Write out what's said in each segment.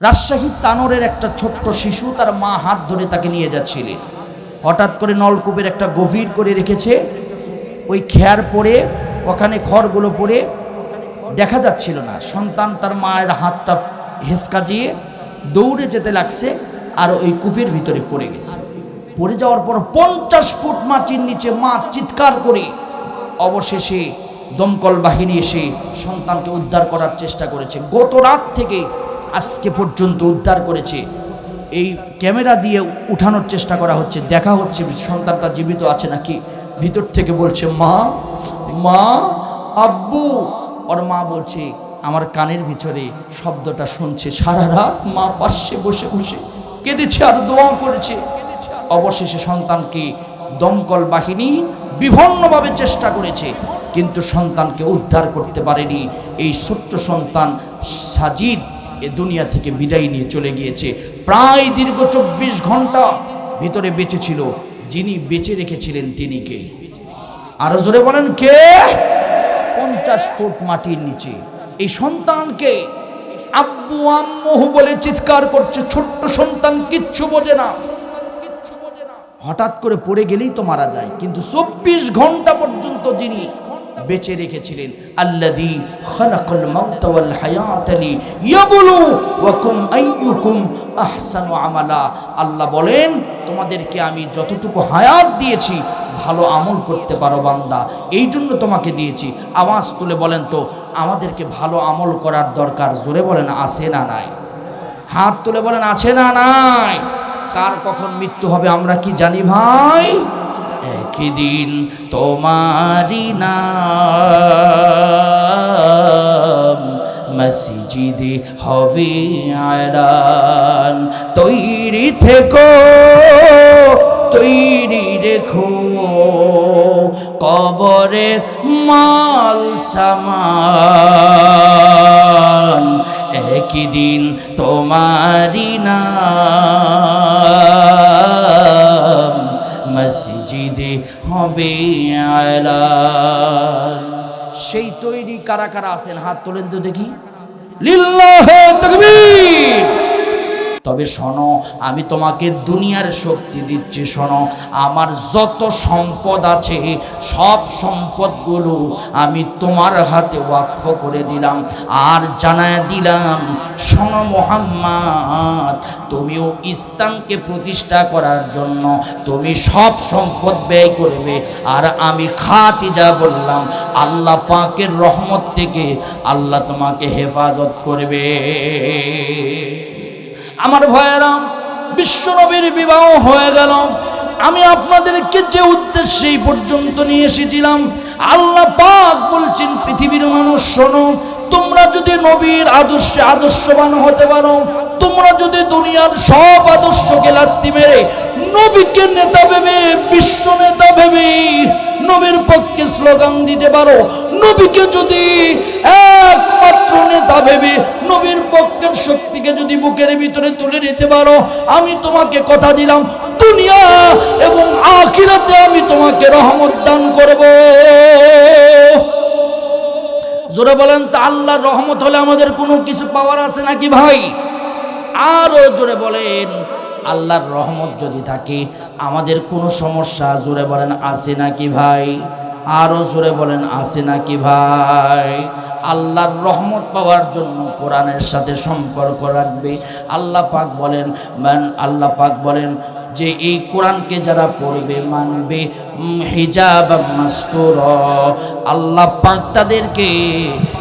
রাজশাহীর তানোরের একটা ছোট্ট শিশু তার মা হাত ধরে তাকে নিয়ে যাচ্ছিলেন হঠাৎ করে নলকূপের একটা গভীর করে রেখেছে। ওই খেয়ার পরে, ওখানে খড়গুলো পড়ে দেখা যাচ্ছিল না। সন্তান তার মায়ের হাতটা হেসকা দিয়ে দৌড়ে যেতে লাগছে আর ওই কূপের ভিতরে পড়ে গেছে। পড়ে যাওয়ার পর পঞ্চাশ ফুট মাটির নিচে মা চিৎকার করে অবশেষে দমকল বাহিনী এসে সন্তানকে উদ্ধার করার চেষ্টা করেছে। গত রাত থেকে আজকে পর্যন্ত উদ্ধার করেছে। এই ক্যামেরা দিয়ে উঠানোর চেষ্টা করা হচ্ছে। দেখা হচ্ছে সন্তানটা জীবিত আছে নাকি? ভিতর থেকে বলছে, মা মা, আব্বু। ওর মা বলছে, আমার কানের ভিতরে শব্দটা শুনছে। সারা রাত মা পাশে বসে বসে কেঁদেছে আর দোয়া করেছে। অবশেষে সন্তানকে দমকল বাহিনী বিভিন্নভাবে চেষ্টা করেছে, কিন্তু সন্তানকে উদ্ধার করতে পারেনি। এই ছোট্ট সন্তান সাজিদ এ দুনিয়া থেকে বিদায় নিয়ে চলে গিয়েছে। প্রায় দীর্ঘ চব্বিশ ঘণ্টা ভিতরে বেঁচে ছিল। যিনি বেঁচে রেখেছিলেন তিনি কে? আরও জোরে বলেন, কে? পঞ্চাশ ফুট মাটির নিচে। এই সন্তানকে আব্বু আম্মু বলে চিৎকার করছে, ছোট্ট সন্তান কিচ্ছু বোঝে না। হঠাৎ করে পড়ে গেলেই তো মারা যায়। কিন্তু চব্বিশ ঘণ্টা পর্যন্ত যিনি বেঁচে রেখেছিলেন। আল্লাযী খালাকাল মাউতা ওয়াল হায়াতা লিয়াবলুয়াকুম আইয়ুকুম আহসানু আমালা। আল্লাহ বলেন, তোমাদেরকে আমি যতটুকু হায়াত দিয়েছি, ভালো আমল করতে পারো বান্দা। এই জন্য তোমাকে দিয়েছি। আওয়াজ তুলে বলেন তো, আমাদেরকে ভালো আমল করার দরকার। জোরে বলেন, আছে না নাই? হাত তুলে বলেন, আছে না নাই? কার কখন মৃত্যু হবে আমরা কি জানি ভাই? একই দিন তোমারি নাম মসজিদে হবে আয়রান তৈরি থেকো, তৈরি রেখো, কবরে মাল সামান। একই দিন তোমারি নাম মসজিদে হবে আলান সেই তৈরি কারা কারা আছেন? হাত তোলেন তো দেখি। লিল্লাহ তাকবীর। তবে শোনো, আমি তোমাকে দুনিয়ার শক্তি দিচ্ছি, শোনো। আমার যত সম্পদ আছে, সব সম্পদগুলো আমি তোমার হাতে ওয়াকফ করে দিলাম আর জানায় দিলাম, শোনো মোহাম্মদ, তুমিও ইসলামকে প্রতিষ্ঠা করার জন্য তুমি সব সম্পদ ব্যয় করবে। আর আমি খাতিজা বললাম, আল্লাহ পাকের রহমত থেকে আল্লাহ তোমাকে হেফাজত করবে। আমার ভয়েরাম বিশ্বনবীর বিবাহ হয়ে গেল। আমি আপনাদেরকে যে উদ্দেশ্যে এই পর্যন্ত নিয়ে এসেছিলাম, আল্লাহ পাক বলছেন, পৃথিবীর মানুষ শোনো, তোমরা যদি নবীর আদর্শে আদর্শবান হতে পারো, তোমরা যদি দুনিয়ার সব আদর্শকে লাত্তি মেরে নবীকে নেতা ভেবে, বিশ্ব নেতা ভেবে নবীর পক্ষে স্লোগান দিতে পারো নবীকে যদি একমাত্র নেতা ভেবে নবীর পক্ষের শক্তিকে যদি বুকের ভিতরে তুলে নিতে পারো, আমি তোমাকে কথা দিলাম, দুনিয়া এবং আখিরাতে আমি তোমাকে রহমত দান করব। জোরে বলেন তা, আল্লাহর রহমত হলে আমাদের কোনো কিছু পাওয়ার আছে নাকি ভাই? আরও জোরে বলেন, আল্লাহর রহমত যদি থাকে, আমাদের কোনো সমস্যা জোরে বলেন, আছে নাকি ভাই? আরও জোরে বলেন আছে নাকি ভাই? আল্লাহর রহমত পাওয়ার জন্য কোরআনের সাথে সম্পর্ক রাখবে। আল্লাহ পাক বলেন, মান আল্লাহ পাক বলেন, যে এই কোরআনকে যারা পড়বে, মানবে হিজাব মাস্তুর। আল্লাহ পাক তাদেরকে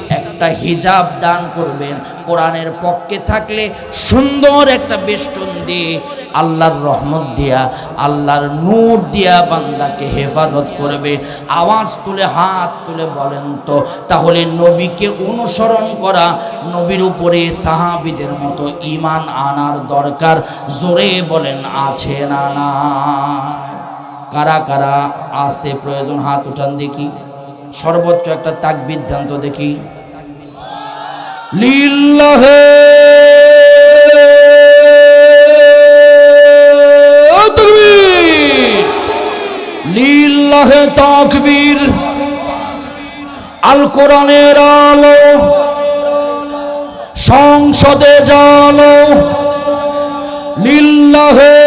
একটা হিজাব দান করবেন। কোরআনের পক্ষে থাকলে সুন্দর একটা বেষ্টন দিয়ে আল্লাহর রহমত দিয়া, আল্লাহর নূর দিয়া বান্দাকে হেফাজত করবে। আওয়াজ তুলে, হাত তুলে বলেন তো, তাহলে নবীকে অনুসরণ করা, নবীর উপরে সাহাবিদের মতো ইমান আনার দরকার। জোরে বলেন, আছে না না কারা কারা আছে? প্রয়োজন, হাত উঠান দেখি। সর্বোচ্চ একটা তাকবিদ দান দেখি। লিল্লাহে লিল্লাহে তাকবীর আল কোরআনের আলো, সংসদে জালো, লিল্লাহে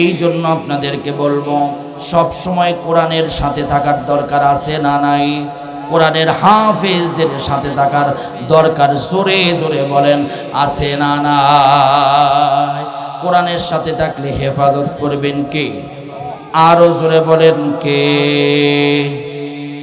এই জন্য আপনাদেরকে বলব, সব সময় কোরআনের সাথে থাকার দরকার আছে না নাই? কোরআনের হাফেজদের সাথে থাকার দরকার জোরে জোরে বলেন, আছে না নাই? কোরআনের সাথে থাকলে হেফাজত করবেন কে? আরও জোরে বলেন কে?